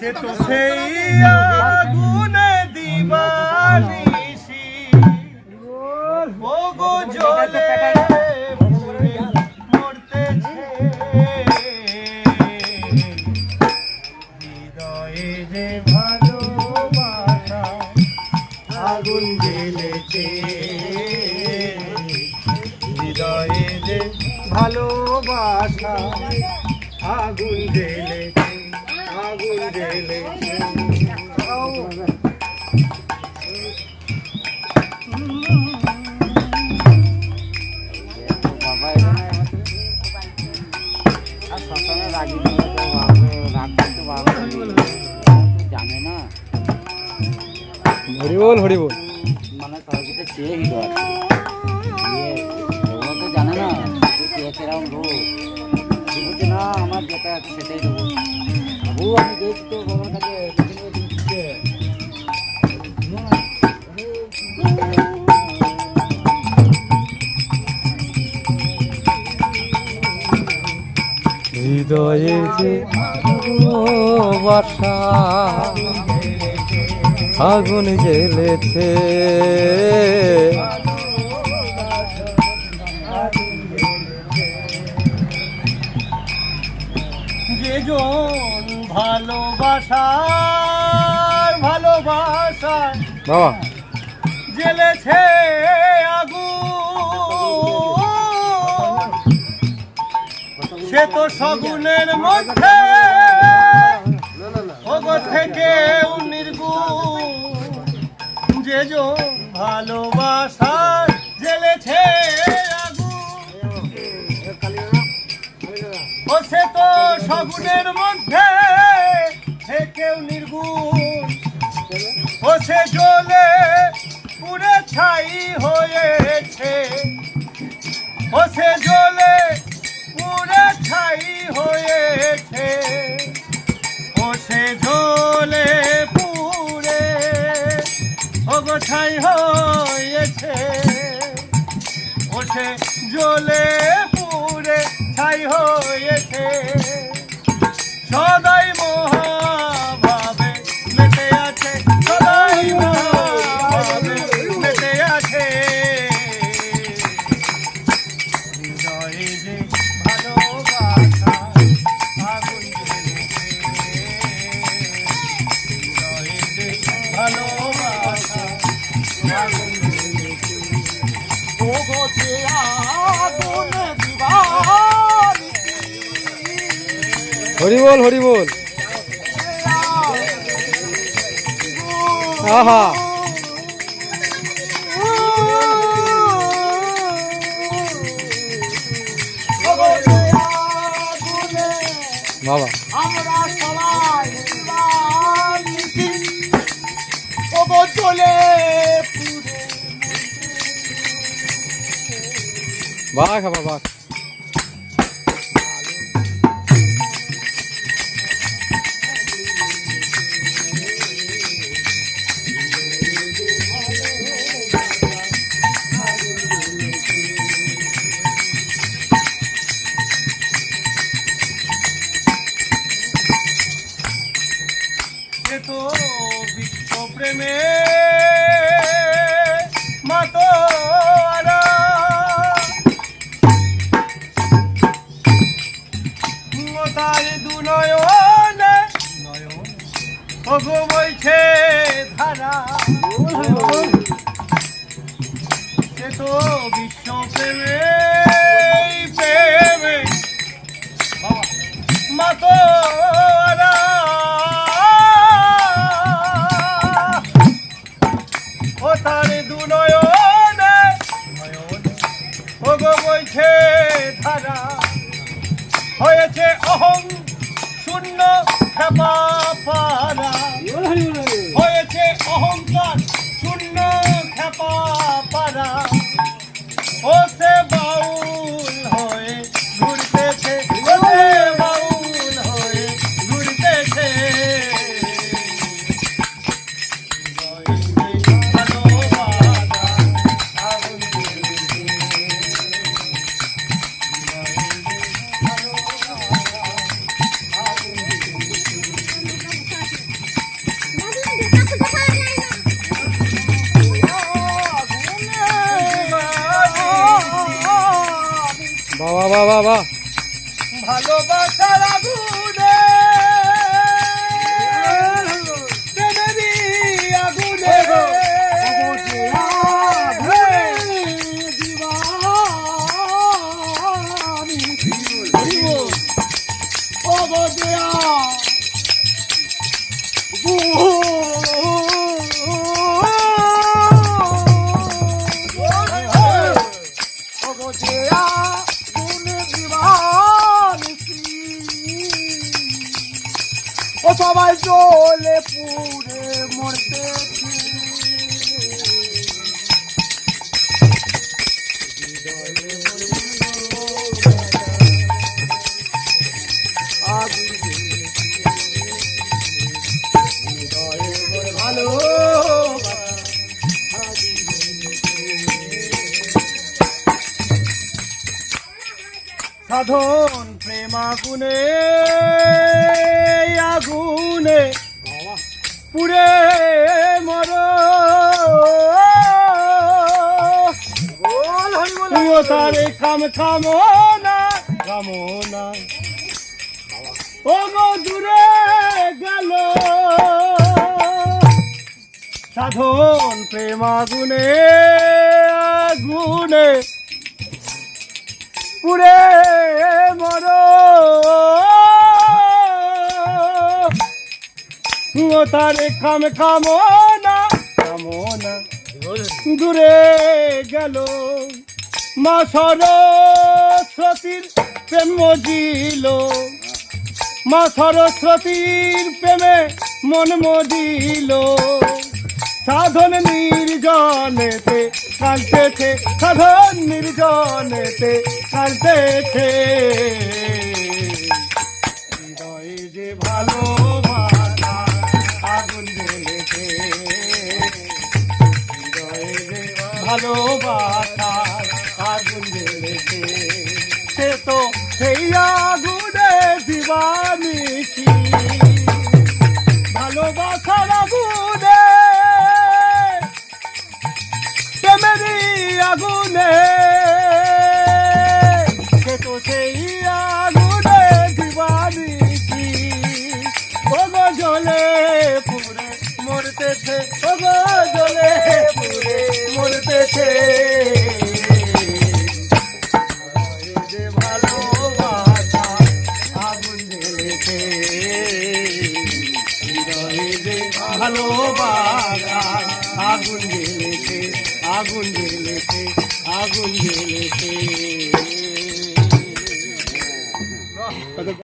সে তো সেই আগুনে দিবানিশি ও গো পুড়ে মরতেছে। হৃদয়ে যে ভালোবাসা আগুন জ্বেলেছে। হৃদয়ে যে ভালোবাসা আগুন জ্বেলেছে আগুন জ্বেলেছে বাবা এখানে আর শ্মশানে রাগি দিলে তো বাবা রাগ করতে বাবা জানে না হরি বল হরি বল মানে কারোর কাছে চেয়ে গেল আর কি। দিয়ে ওগুলো তো জানে না যে কে কিরকম রোগ সে বলছে না আমার যেটা আছে সেটাই দেবো বাবু আমি গেছি তো বাবার কাছে সেদিন ওই দিন দিচ্ছে। হৃদয়ে যে ভালোবাসা আগুন জ্বেলেছে যে জন ভালোবাসার ভালোবাসার। বাবা। জ্বেলেছে আগুন। সে তো সগুনের মধ্যে। ওগো থেকে নির্গুণ। যে জন ভালোবাসার জ্বেলেছে আগুন। ও সে তো সগুনের মধ্যে। থেকেও নির্গুণ। ও সে পুরে ছাই হয়েছে। ও সে জলে পুরে ছাই হয়েছে। ও সে জলে পুরে ও গো ছাই হয়েছে। ও সে জলে হরি বল হরি বল। আহা। বাবা। আমরা সবাই চলে বাঘ বাবা বাঘ। বিশ্ব প্রেমে প্রেমে মাতোয়ারা। ও তার দু নয়নে বইছে ধারা। হয়েছে অহং শূন্য খেপা পারা। হয়েছে অহংকার বাহ ভালোবাসার আগুনে প্রেমেরই সবাই চলে পুরে মরতে ভালো সাধন প্রেম আগুনে আগুনে পুরে মর। তুইও তারে খাম খামো না খামো না ও দূরে গেল। সাধন প্রেম আগুনে আগুনে পুরে ও তারে খাম খামো না দূরে গেল মা সরস্বতীর প্রেম মজিল। মা সরস্বতীর প্রেমে মন মজিল। সাধন নির্জনেতে কাঁদতেছে, সাধন নির্জনেতে কাঁদতেছে। সেই আগুনে দিবানিছি ভালোবাসার আগুনে, প্রেমেরই আগুনে। সে তো সেই আগুনে দিবানিছি ওগো জলে পুরে মরতেছে ওগো জলে পুরে মরতেছে। যে ভালোবাসা আগুন জ্বেলেছে আগুন জ্বেলেছে আগুন জ্বেলেছে।